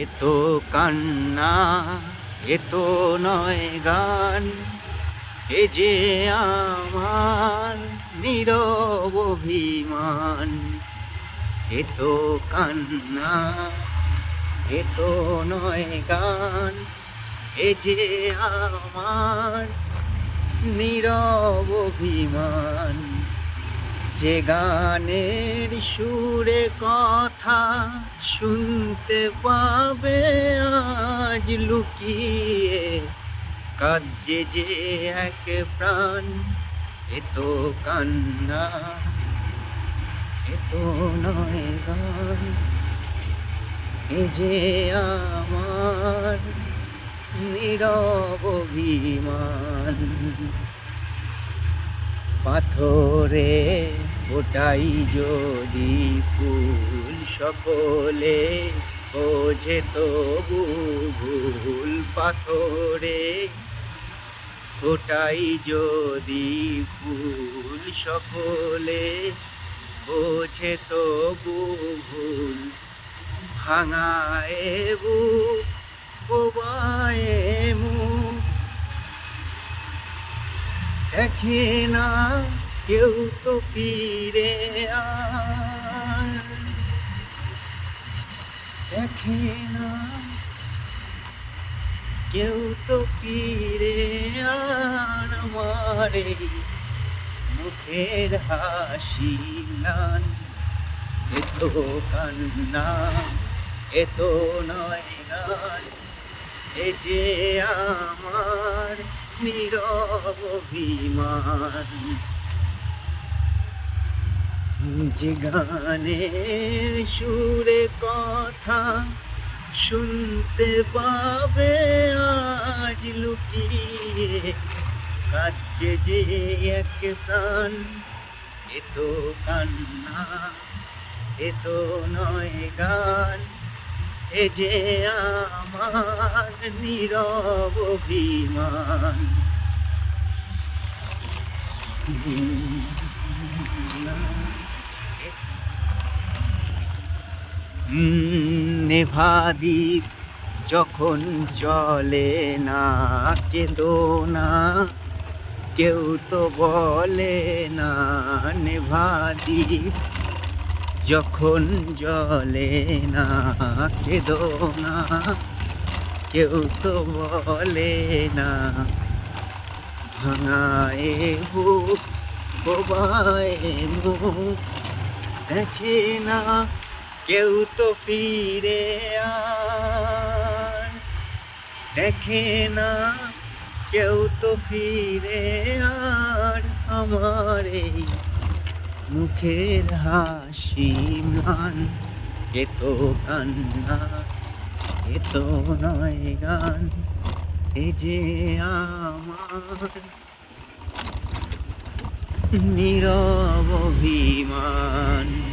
এ তো কান্না এত নয় গান, এ যে আমার নীরব অভিমান, এ তো কান্না এত নয় গান, এ যে আমার নীরব অভিমান, যে গানের সুরে কথা শুনতে পাবে, আজ লুকিয়ে কাজে যে এক প্রাণ। এত কান্না এত নয় গান। এ যে আমার নীরব অভিমান। পাথরে ওটাই যদি ফুল সকলে বোঝে তবু ভুল পাথরে। ওটাই যদি ভুল সকলে বোঝে তবু ভুল, ভাঙায় বুক কোবায়ে মুখ দেখে না কেউ তো ফিরে না কেউ তো ফিরে আর এই মুখের হাসি ম্লান এত কান্না, এত নয় গান, এ যে আমার নীরব অভিমান। যে গানের সুরে কথা শুনতে পাবে আজ লুকিয়ে। কাছে যে এক প্রাণ, এ তো কান্না এত নয় গান। এ যে আমার নীরব অভিমান। নেভাদীপ যখন চলে না, কেঁদো না, কেউ তো বলে না নেভাদীপ যখন জলে না, কেঁদো না, কেউ তো বলে না। ভাঙায় বোবায় দেখে না কেউ তো ফিরে আর। দেখে না কেউ তো ফিরে আর। আমার এই মুখের হাসি মান এ তো কান্না, এ তো নয় গান। এ যে আমার নীরব অভিমান।